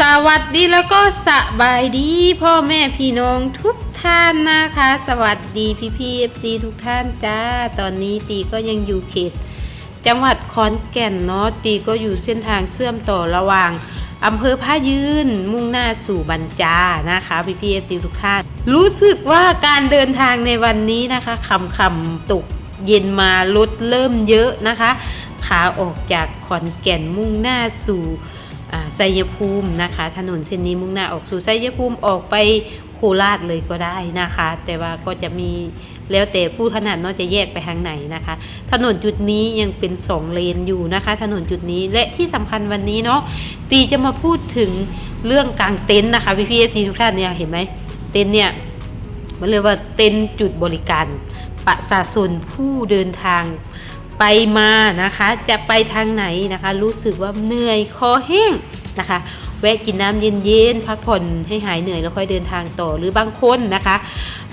สวัสดีแล้วก็สบายดีพ่อแม่พี่น้องทุกท่านนะคะ สวัสดีพี่พี่เอฟซีทุกท่านจ้า ตอนนี้ตีก็ยังอยู่เขต จังหวัดขอนแก่นเนาะตีก็อยู่เส้นทางเชื่อมต่อระหว่างอำเภอพายืนมุ่งหน้าสู่บัญจานะคะพี่พี่เอฟซีทุกท่าน รู้สึกว่าการเดินทางในวันนี้นะคะคำคำตกเย็นมารถเริ่มเยอะนะคะ ขาออกจากขอนแก่นมุ่งหน้าสู่ ไซยภูมินะคะ ถนนเส้นนี้มุ่งหน้าออกสู่ไซยภูมิออกไปโคราชเลยก็ได้นะคะ แต่ว่าก็จะมีแล้วแต่ผู้ถนัดเนาะจะแยกไปทางไหนนะคะ ถนนจุดนี้ยังเป็นสองเลนอยู่นะคะ ถนนจุดนี้และที่สำคัญวันนี้เนาะตีจะมาพูดถึงเรื่องกลางเต็นท์นะคะพี่พี่เอฟทีทุกท่านเนี่ยเห็นไหมเต็นท์เนี่ยมันเรียกว่าเต็นท์จุดบริการประชาชนผู้เดินทาง ไปมานะคะ จะไปทางไหนนะคะ รู้สึกว่าเหนื่อยคอแห้งนะคะแวะกินน้ำเย็นๆพักผ่อนให้หายเหนื่อยแล้วค่อยเดินทางต่อหรือบางคนนะคะ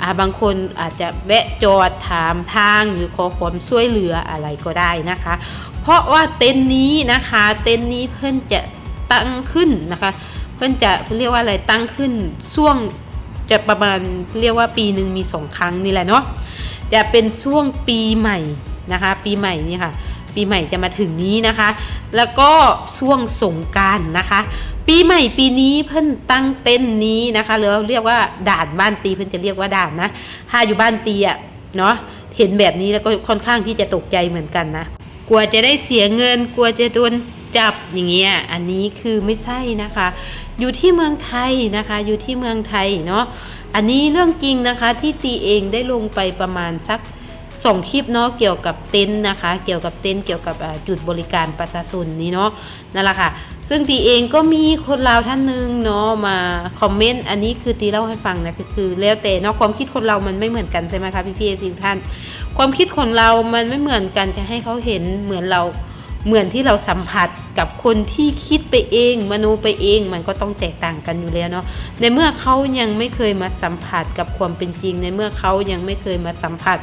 าบางคนอาจจะแวะจอดถามทางหรือขอความช่วยเหลืออะไรก็ได้นะคะ เพราะว่าเต็นท์นี้นะคะเต็นท์นี้เพื่อนจะตั้งขึ้นนะคะ เพื่อนจะเรียกว่าอะไรตั้งขึ้นช่วงจะประมาณเรียกว่าปีหนึ่งมีสองครั้งนี่แหละเนาะจะเป็นช่วงปีใหม่ นะคะ ปีใหม่นี่ค่ะ ปีใหม่จะมาถึงนี้นะคะ แล้วก็ช่วงสงการนะคะ ปีใหม่ปีนี้เพิ่นตั้งเต้นนี้นะคะหรือเรียกว่าด่านบ้านตีเพิ่นจะเรียกว่าด่านนะถ้าอยู่บ้านตีอะเนาะเห็นแบบนี้แล้วก็ค่อนข้างที่จะตกใจเหมือนกันนะกลัวจะได้เสียเงิน กลัวจะโดนจับอย่างเงี้ยอันนี้คือไม่ใช่นะคะ อยู่ที่เมืองไทยนะคะ อยู่ที่เมืองไทยเนาะอันนี้เรื่องจริงนะคะที่ตีเองได้ลงไปประมาณสัก สองคลิปเนาะเกี่ยวกับเต็นท์นะคะ เกี่ยวกับเต็นท์เกี่ยวกับจุดบริการประชาชนนี้เนาะนั่นแหละค่ะ ซึ่งตีเองก็มีคนลาวท่านหนึ่งเนาะมาคอมเมนต์อันนี้คือตีเล่าให้ฟังนะคือคือแล้วแต่เนาะความคิดคนเรามันไม่เหมือนกันใช่ไหมคะพี่พี่ทุกท่าน ความคิดของเรามันไม่เหมือนกันจะให้เขาเห็นเหมือนเราเหมือนที่เราสัมผัสกับคนที่คิดไปเองมโนไปเองมันก็ต้องแตกต่างกันอยู่แล้วเนาะในเมื่อเขายังไม่เคยมาสัมผัสกับความเป็นจริง ในเมื่อเขายังไม่เคยมาสัมผัส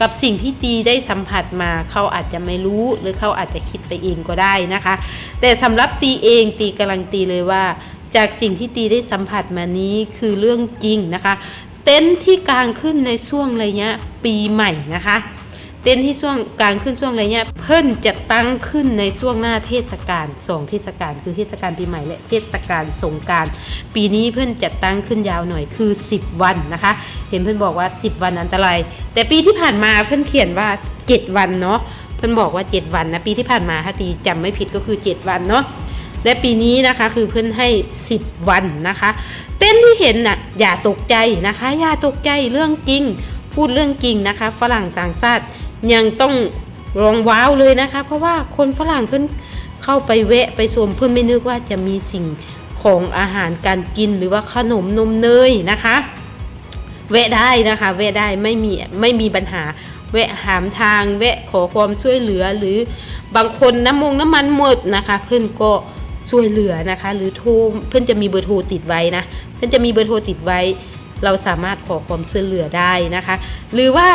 กับสิ่งที่ตีได้สัมผัสมาเขาอาจจะไม่รู้หรือเขาอาจจะคิดไปเองก็ได้นะคะ แต่สำหรับตีเองตีกำลังตีเลยว่า จากสิ่งที่ตีได้สัมผัสมานี้คือเรื่องจริงนะคะ เต็นท์ที่กลางขึ้นในช่วงระยะปีใหม่นะคะ เต้นที่ช่วงกลางขึ้นช่วงอะไรเนี่ยเพิ่นจะตั้งขึ้นในช่วงหน้าเทศกาลสองเทศกาลคือเทศกาลปีใหม่และเทศกาลสงการปีนี้เพิ่อนจะตั้งขึ้นยาวหน่อยคือ 10 วันนะคะ เห็นเพิ่อนบอกว่า 10 วันอันตราย แต่ปีที่ผ่านมาเพิ่อนเขียนว่า 7 วันเนาะเพิ่อนบอกว่า 7 วันนะปีที่ผ่านมาถ้าตีจำไม่ผิดก็คือ 7 วันเนาะและปีนี้นะคะคือเพิ่อนให้ 10 วันนะคะ เต้นที่เห็นน่ะอย่าตกใจนะคะ อย่าตกใจเรื่องจริง พูดเรื่องจริงนะคะ ฝรั่งต่างชาติ ยังต้องร้องว้าวเลยนะคะ เพราะว่าคนฝรั่งเพิ่นเข้าไปแวะไปชมเพิ่นไม่นึกว่าจะมีสิ่งของอาหารการกินหรือว่าขนมนมเนยนะคะแวะได้นะคะแวะได้ไม่มีไม่มีปัญหาแวะหามทางแวะขอความช่วยเหลือหรือบางคนน้ำมงน้ำมันหมดนะคะ เพื่อนก็ช่วยเหลือนะคะ หรือโทรเพื่อนจะมีเบอร์โทรติดไว้นะเพื่อนจะมีเบอร์โทรติดไว้ เราสามารถขอความช่วยเหลือได้นะคะ หรือว่า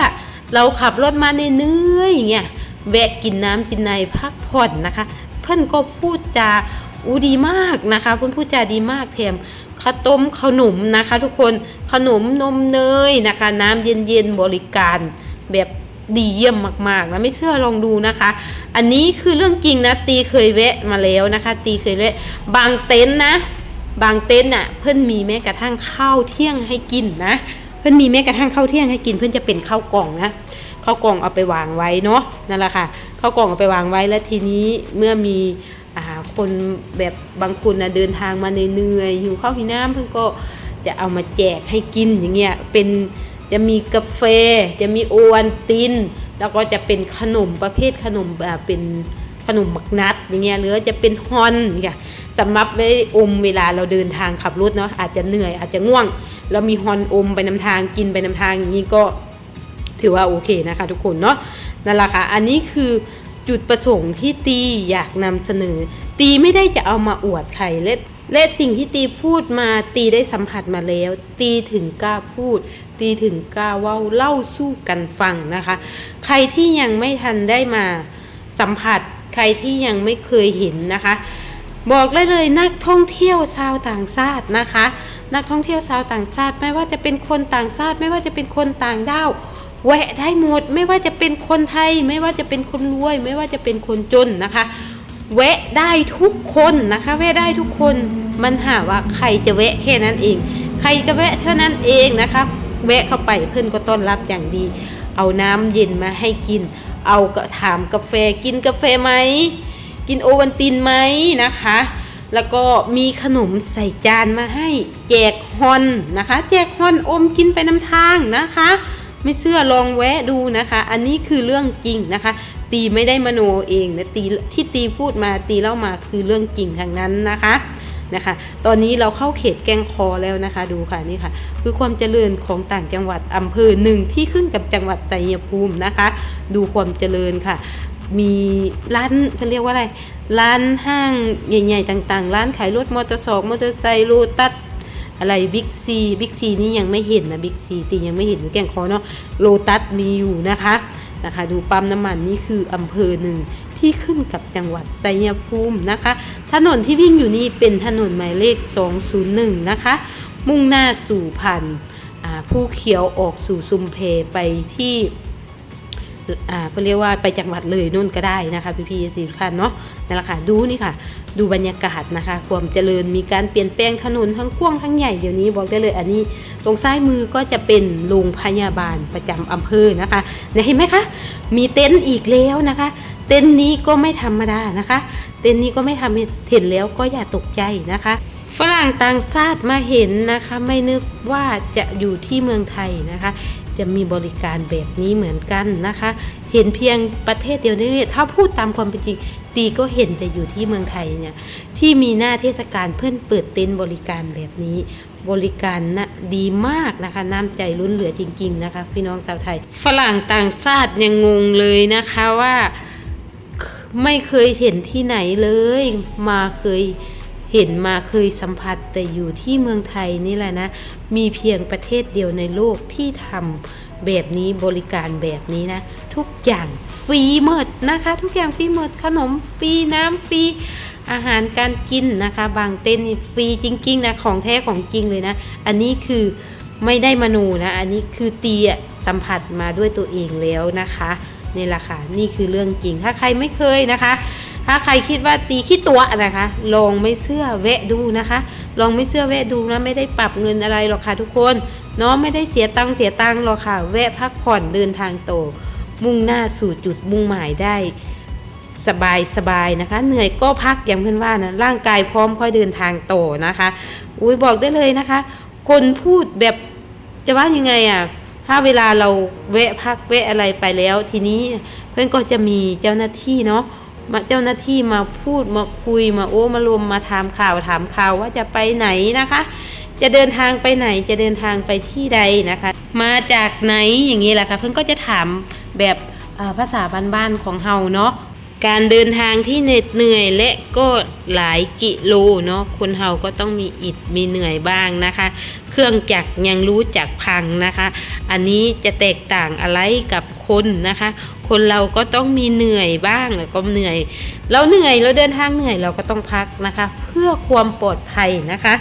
เราขับรถมาเหนื่อยอย่างเงี้ยแวะกินน้ำกินในพักผ่อนนะคะ เพื่อนก็พูดจาอูดีมากนะคะเพื่อนพูดจาดีมากแถมข้าวต้มขนมนะคะ ทุกคนขนมนมเนยนะคะ น้ำเย็นๆบริการแบบดีเยี่ยมมากๆนะไม่เชื่อลองดูนะคะ อันนี้คือเรื่องจริงนะตีเคยแวะมาแล้วนะคะ ตีเคยแวะบางเต็นท์นะ บางเต็นท์อะเพื่อนมีแม้กระทั่งข้าวเที่ยงให้กินนะ เพื่อนมีแม้กระทั่งข้าวเที่ยงให้กินเพื่อนจะเป็นข้าวกล่องนะข้าวกล่องเอาไปวางไว้เนาะนั่นแหละค่ะข้าวกล่องเอาไปวางไว้แล้วทีนี้เมื่อมีอคนแบบบางคนนะเดินทางมาเหนื่อยหิวข้าวหิวน้ำเพื่อนก็จะเอามาแจกให้กินอย่างเงี้ยเป็นจะมีกาแฟ จะมีโอวัลติน แล้วก็จะเป็นขนมประเภทขนมแบบเป็นขนมบักนัดอย่างเงี้ยหรือจะเป็นฮอนอย่างเงี้ย สำหรับไว้อมเวลาเราเดินทางขับรถเนาะอาจจะเหนื่อยอาจจะง่วงแล้วมีฮอนอมไปนำทางกินไปนำทางอย่างนี้ก็ถือว่าโอเคนะคะทุกคนเนาะนั่นแหละค่ะอันนี้คือจุดประสงค์ที่ตีอยากนำเสนอ ตีไม่ได้จะเอามาอวดใครและและสิ่งที่ตีพูดมาตีได้สัมผัสมาแล้ว ตีถึงกล้าพูด ตีถึงกล้าเว้าเล่าสู้กันฟังนะคะ ใครที่ยังไม่ทันได้มาสัมผัส ใครที่ยังไม่เคยเห็นนะคะ บอกเลยเลยนักท่องเที่ยวชาวต่างชาตินะคะ นักท่องเที่ยวชาวต่างชาติ ไม่ว่าจะเป็นคนต่างชาติ ไม่ว่าจะเป็นคนต่างด้าวแวะได้หมด ไม่ว่าจะเป็นคนไทย ไม่ว่าจะเป็นคนรวย ไม่ว่าจะเป็นคนจนนะคะแวะได้ทุกคนนะคะแวะได้ทุกคนมันหาว่าใครจะแวะแค่นั้นเอง ใครจะแวะเท่านั้นเองนะคะแวะเข้าไปเพื่อนก็ต้อนรับอย่างดี เอาน้ำเย็นมาให้กิน เอากระถามกาแฟกินกาแฟไหม กินโอวันตินไหมนะคะ แล้วก็มีขนมใส่จานมาให้แจกฮอนนะคะ แจกฮอนอมกินไปน้ำทางนะคะ ไม่เชื่อลองแวะดูนะคะ อันนี้คือเรื่องจริงนะคะ ตีไม่ได้มโนเองนะตีที่ตีพูดมาตีเล่ามาคือเรื่องจริงทางนั้นนะคะนะคะ ตอนนี้เราเข้าเขตแกงคอแล้วนะคะดูค่ะนี่ค่ะ คือความเจริญของต่างจังหวัดอำเภอหนึ่งที่ขึ้นกับจังหวัดไสยภูมินะคะ ดูความเจริญค่ะ มีร้านเขาเรียกว่าอะไร ร้านห้างใหญ่ ๆ ต่างๆ ร้านขายรถมอเตอร์สองมอเตอร์ไซค์โลตัสอะไรบิ๊กซีบิ๊กซีนี่ยังไม่เห็นนะบิ๊กซีตียังไม่เห็นอยู่แกงคอเนาะโลตัสมีอยู่นะคะนะคะ ดูปั๊มน้ำมันนี่คืออำเภอหนึ่งที่ขึ้นกับจังหวัดไสยภูมินะคะ ถนนที่วิ่งอยู่นี่เป็นถนนหมายเลข 201 นะคะ มุ่งหน้าสู่พันผู้เขียวออกสู่ซุมเพไปที่ อ่าเขาเรียกว่าไปจังหวัดเลยนู่นก็ได้นะคะพี่ๆสิทุกท่านเนาะนั่นแหละค่ะดูนี่ค่ะ ดูบรรยากาศนะคะ ความเจริญมีการเปลี่ยนแปลงถนนทั้งกว้างทั้งใหญ่เดี๋ยวนี้บอกได้เลยอันนี้ ตรงซ้ายมือก็จะเป็นโรงพยาบาลประจำอำเภอนะคะเนี่ยเห็นไหมคะมีเต็นท์อีกแล้วนะคะ เต็นท์นี้ก็ไม่ธรรมดานะคะ เต็นท์นี้ก็ไม่ทำเห็นแล้วก็อย่าตกใจนะคะ ฝรั่งต่างชาติมาเห็นนะคะ ไม่นึกว่าจะอยู่ที่เมืองไทยนะคะ จะมีบริการแบบนี้เหมือนกันนะคะ เห็นเพียงประเทศเดียวนี่ถ้าพูดตามความเป็นจริง ตีก็เห็นแต่อยู่ที่เมืองไทยเนี่ยที่มีหน้าเทศกาลเพื่อนเปิดเต็นท์บริการแบบนี้บริการนะดีมากนะคะ น้ำใจล้นเหลือจริง ๆ นะคะ พี่น้องชาวไทย ฝรั่งต่างชาติยังงงเลยนะคะว่าไม่เคยเห็นที่ไหนเลย มาเคย เห็นมาเคยสัมผัสแต่อยู่ที่เมืองไทยนี่แหละนะ มีเพียงประเทศเดียวในโลกที่ทำแบบนี้บริการแบบนี้นะ ทุกอย่างฟรีหมดนะคะ ทุกอย่างฟรีหมดขนมฟรีน้ำฟรีอาหารการกินนะคะ บางเต้นฟรีจริงๆนะของแท้ของจริงเลยนะ อันนี้คือไม่ได้มโนนะ อันนี้คือตีสัมผัสมาด้วยตัวเองแล้วนะคะนี่แหละค่ะนี่คือเรื่องจริงถ้าใครไม่เคยนะคะ ถ้าใครคิดว่าตีขี้ตัวนะคะ ลองไม่เชื่อแวะดูนะคะ ลองไม่เชื่อแวะดูนะไม่ได้ปรับเงินอะไรหรอกค่ะทุกคนเนาะไม่ได้เสียตังค์เสียตังค์หรอกค่ะ แวะพักผ่อนเดินทางโต มุ่งหน้าสู่จุดมุ่งหมายได้ สบายสบายนะคะ เหนื่อยก็พักอย่างเพื่อนว่านะร่างกายพร้อมค่อยเดินทางโตนะคะ อุ้ยบอกได้เลยนะคะ คนพูดแบบจะว่ายังไงอะถ้าเวลาเราแวะพักแวะอะไรไปแล้ว ทีนี้เพื่อนก็จะมีเจ้าหน้าที่เนาะ มาเจ้าหน้าที่มาพูดมาคุยมาโอ้มารวมมาถามข่าวถามข่าวว่าจะไปไหนนะคะ จะเดินทางไปไหนจะเดินทางไปที่ใดนะคะ มาจากไหนอย่างนี้แหละค่ะเพื่อนก็จะถามแบบภาษาบ้านๆของเฮาเนาะ การเดินทางที่เหน็ดเหนื่อยและก็หลายกิโลเนาะคนเฮาก็ต้องมีอิดมีเหนื่อยบ้างนะคะ เครื่องจักรยังรู้จักพังนะคะ อันนี้จะแตกต่างอะไรกับคนนะคะ คนเราก็ต้องมีเหนื่อยบ้างแล้วก็เหนื่อย เราเหนื่อยเราเดินทางเหนื่อยเราก็ต้องพักนะคะ เพื่อความปลอดภัยนะคะ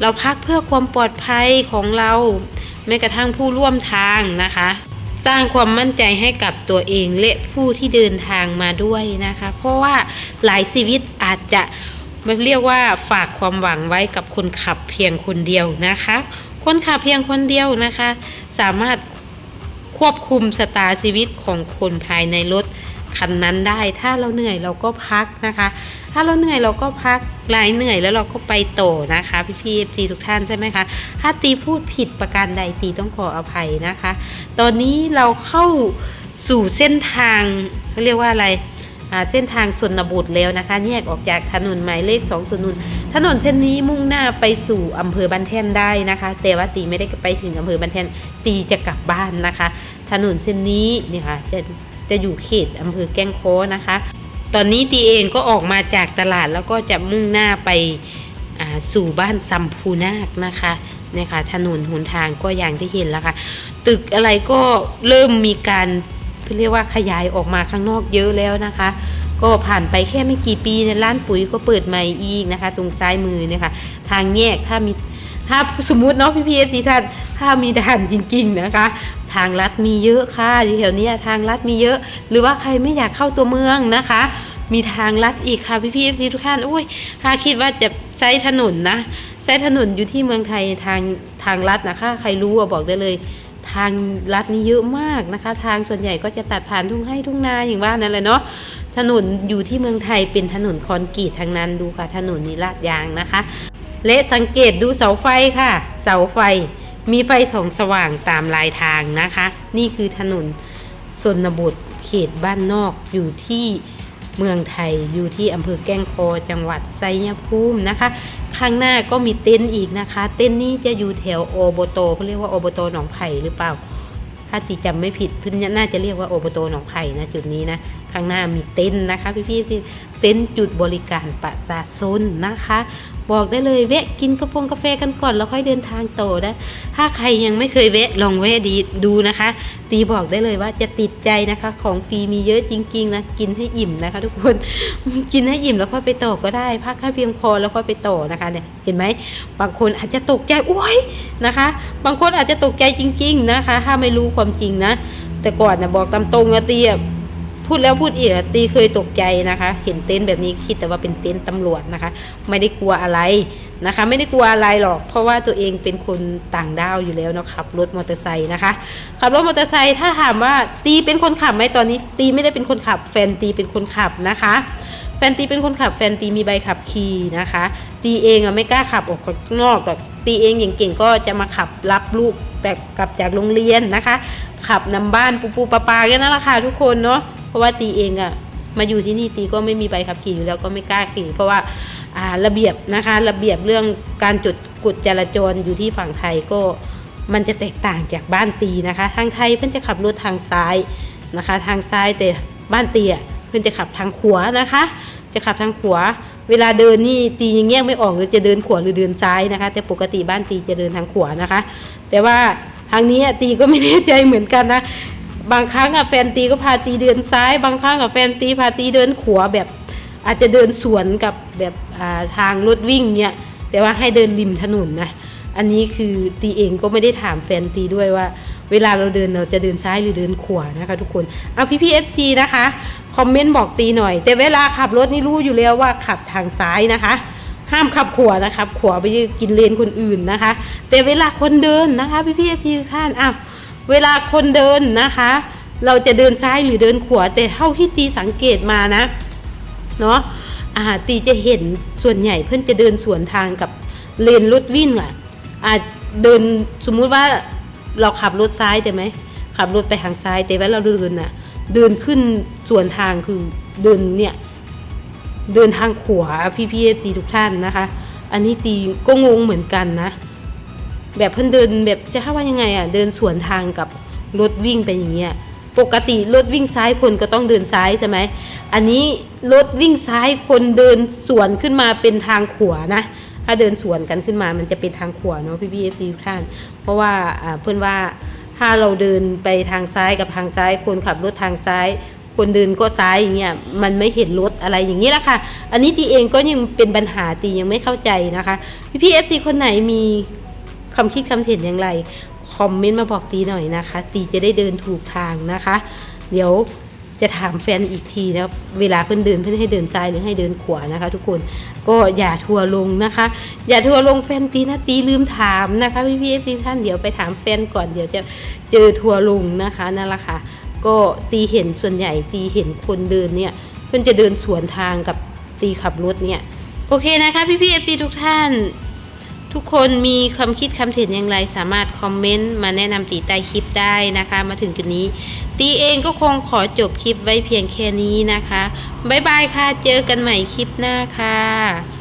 เราพักเพื่อความปลอดภัยของเราแม้กระทั่งผู้ร่วมทางนะคะ สร้างความมั่นใจให้กับตัวเองและผู้ที่เดินทางมาด้วยนะคะ เพราะว่าหลายชีวิตอาจจะมันเรียกว่าฝากความหวังไว้กับคนขับเพียงคนเดียวนะคะ คนขับเพียงคนเดียวนะคะ สามารถควบคุมสตาร์ชีวิตของคนภายในรถคันนั้นได้ ถ้าเราเหนื่อยเราก็พักนะคะ ถ้าเราเหนื่อยเราก็พักหลายเหนื่อยแล้วเราก็ไปต่อนะคะ พี่พีเอฟซีทุกท่านใช่ไหมคะ ถ้าตีพูดผิดประการใดตีต้องขออภัยนะคะ ตอนนี้เราเข้าสู่เส้นทางเขาเรียกว่าอะไรเส้นทางส่วนบทแล้วนะคะ แยกออกจากถนนหมายเลข2 0 0ถนนเส้นนี้มุ่งหน้าไปสู่อำเภอบันแท่นได้นะคะ แต่ว่าตีไม่ได้ไปถึงอำเภอบันแท่นตีจะกลับบ้านนะคะ ถนนเส้นนี้เนี่ยค่ะจะจะอยู่เขตอำเภอแก้งโค้นะคะ ตอนนี้ตีเองก็ออกมาจากตลาดแล้วก็จะมุ่งหน้าไปาสู่บ้านซัมพูนาคนะคะเนี่ยค่ะถนนหนทางก็อย่างที่เห็นแล้วค่ะ ตึกอะไรก็เริ่มมีการเรียกว่าขยายออกมาข้างนอกเยอะแล้วนะคะ ก็ผ่านไปแค่ไม่กี่ปีเนร้านปุ๋ยก็เปิดใหม่อีกนะคะ ตรงซ้ายมือเนี่ยค่ะทางแยกถ้ามีถ้าสมมุติเนาะพี่พีเอฟซีท่านถ้ามีด่านจริง ๆนะคะ ทางลัดมีเยอะค่ะอยู่แถวนี้ทางลัดมีเยอะ หรือว่าใครไม่อยากเข้าตัวเมืองนะคะ มีทางลัดอีกค่ะพี่พี่เอฟซีทุกท่านอุ้ยถ้าคิดว่าจะใช้ถนนนะ ใช้ถนนอยู่ที่เมืองไทยทางทางลัดนะคะ ใครรู้อะบอกได้เลย ทางลัดนี่เยอะมากนะคะ ทางส่วนใหญ่ก็จะตัดผ่านทุ่งให้ทุ่งนาอย่างว่านั่นแหละเนาะถนนอยู่ที่เมืองไทยเป็นถนนคอนกรีตทางนั้นดูค่ะถนนนี้ลาดยางนะคะ และสังเกตดูเสาไฟค่ะ เสาไฟ มีไฟส่องสว่างตามลายทางนะคะ นี่คือถนนสนบทเขตบ้านนอกอยู่ที่เมืองไทยอยู่ที่อำเภอแก้งคอจังหวัดไซยภูมินะคะ ข้างหน้าก็มีเต็นท์อีกนะคะ เต็นท์นี้จะอยู่แถวโอบโตเขาเรียกว่าโอบโตหนองไผ่หรือเปล่า ถ้าตีจำไม่ผิดเพื่อนน่าจะเรียกว่าโอบโตหนองไผ่นะจุดนี้นะข้างหน้ามีเต็นท์นะคะพี่พี่ที่ เต็นท์จุดบริการประชาชนนะคะ บอกได้เลยแวะกินกาแฟกาแฟกันก่อนแล้วค่อยเดินทางต่อนะถ้าใครยังไม่เคยแวะลองแวะดีดูนะคะ ตีบอกได้เลยว่าจะติดใจนะคะ ของฟรีมีเยอะจริงๆนะกินให้อิ่มนะคะ ทุกคนกินให้อิ่มแล้วค่อยไปต่อก็ได้พักให้เพียงพอแล้วค่อยไปต่อนะคะเนี่ยเห็นไหมบางคนอาจจะตกใจโอ้ยนะคะ บางคนอาจจะตกใจจริง ๆนะคะ ถ้าไม่รู้ความจริงนะ แต่ก่อนนะบอกตามตรงนะตีอะ พูดแล้วพูดอีกตีเคยตกใจนะคะ เห็นเต็นท์แบบนี้คิดแต่ว่าเป็นเต็นท์ตำรวจนะคะ ไม่ได้กลัวอะไรนะคะ ไม่ได้กลัวอะไรหรอก เพราะว่าตัวเองเป็นคนต่างด้าวอยู่แล้วเนาะขับรถมอเตอร์ไซค์นะคะขับรถมอเตอร์ไซค์ถ้าถามว่าตีเป็นคนขับไหมตอนนี้ ตีไม่ได้เป็นคนขับ แฟนตีเป็นคนขับนะคะแฟนตีเป็นคนขับแฟนตีมีใบขับขี่นะคะ ตีเองอะไม่กล้าขับออกข้างนอกหรอกตีเองอย่างเก่งก็จะมาขับรับลูกแบบกลับจากโรงเรียนนะคะ ขับนำบ้านปูปูปลาปลาแค่นั้นแหละค่ะทุกคนเนาะ เพราะว่าตีเองอะมาอยู่ที่นี่ตีก็ไม่มีใบขับขี่อยู่แล้วก็ไม่กล้าขี่ เพราะว่าระเบียบนะคะระเบียบเรื่องการจุดกฎจราจรอยู่ที่ฝั่งไทยก็มันจะแตกต่างจากบ้านตีนะคะ ทางไทยเพื่อนจะขับรถทางซ้ายนะคะ ทางซ้ายแต่บ้านตีอะเพื่อนจะขับทางขวานะคะ จะขับทางขวาเวลาเดินนี่ตียังแยกไม่ออกเลยจะเดินขวาหรือเดินซ้ายนะคะ แต่ปกติบ้านตีจะเดินทางขวานะคะ แต่ว่าทางนี้ตีก็ไม่แน่ใจเหมือนกันนะ บางครั้งอะแฟนตีก็พาตีเดินซ้าย บางครั้งอะแฟนตีพาตีเดินขวาแบบ อาจจะเดินสวนกับแบบาทางรถวิ่งเนี่ยแต่ว่าให้เดินริมถนนนะอันนี้คือตีเองก็ไม่ได้ถามแฟนตีด้วยว่า เวลาเราเดินเราจะเดินซ้ายหรือเดินขวานะคะ ทุกคนเอาพี่พีเอฟซีนะคะคอมเมนต์บอกตีหน่อย แต่เวลาขับรถนี่รู้อยู่แล้วว่าขับทางซ้ายนะคะ ห้ามขับขวานะครับขวาไปกินเลนคนอื่นนะคะ แต่เวลาคนเดินนะคะพี่พีเอฟซีท่านอ้าว เวลาคนเดินนะคะ เราจะเดินซ้ายหรือเดินขวาแต่เท่าที่ตีสังเกตมานะเนาะอ่าตีจะเห็นส่วนใหญ่เพื่อนจะเดินสวนทางกับเลนรถวิ่งอะอาจเดินสมมุติว่าเราขับรถซ้ายใช่ไหมขับรถไปทางซ้าย แต่ว่าเราเดินอะเดินขึ้นสวนทางคือเดินเนี่ยเดินทางขวาพี่พีเอฟซีทุกท่านนะคะ อันนี้ตีก็งงเหมือนกันนะ แบบเพิ่นเดินแบบจะให้ว่ายังไงอะเดินสวนทางกับรถวิ่งไปอย่างเงี้ยปกติรถวิ่งซ้ายคนก็ต้องเดินซ้ายใช่ไหมอันนี้รถวิ่งซ้ายคนเดินสวนขึ้นมาเป็นทางขวานะถ้าเดินสวนกันขึ้นมามันจะเป็นทางขวาเนาะพี่พี่เอฟซีทุกท่าน เพราะว่าอ่าเพื่อนว่าถ้าเราเดินไปทางซ้ายกับทางซ้าย คนขับรถทางซ้าย คนเดินก็ซ้ายอย่างเงี้ยมันไม่เห็นรถอะไรอย่างนี้แหละค่ะ อันนี้ตีเองก็ยังเป็นปัญหาตียังไม่เข้าใจนะคะ พี่พี่เอฟซีคนไหนมี คำคิดคำเห็นอย่างไร คอมเมนต์มาบอกตีหน่อยนะคะ ตีจะได้เดินถูกทางนะคะ เดี๋ยวจะถามแฟนอีกทีนะเวลาเพื่อนเดินเพื่อนให้เดินซ้ายหรือให้เดินขวานะคะ ทุกคนก็อย่าทัวลงนะคะ อย่าทัวลงแฟนตีนะตีลืมถามนะคะพี่พี่เอฟซีท่านเดี๋ยวไปถามแฟนก่อนเดี๋ยวจะเจอทัวลงนะคะนั่นแหละค่ะก็ตีเห็นส่วนใหญ่ตีเห็นคนเดินเนี่ยเพื่อนจะเดินสวนทางกับตีขับรถเนี่ยโอเคนะคะพี่พี่เอฟซีทุกท่าน ทุกคนมีความคิดคำเห็นอย่างไร สามารถคอมเมนต์มาแนะนำตีใต้คลิปได้นะคะ มาถึงจุดนี้ ตีเองก็คงขอจบคลิปไว้เพียงแค่นี้นะคะ บ๊ายบายค่ะ เจอกันใหม่คลิปหน้าค่ะ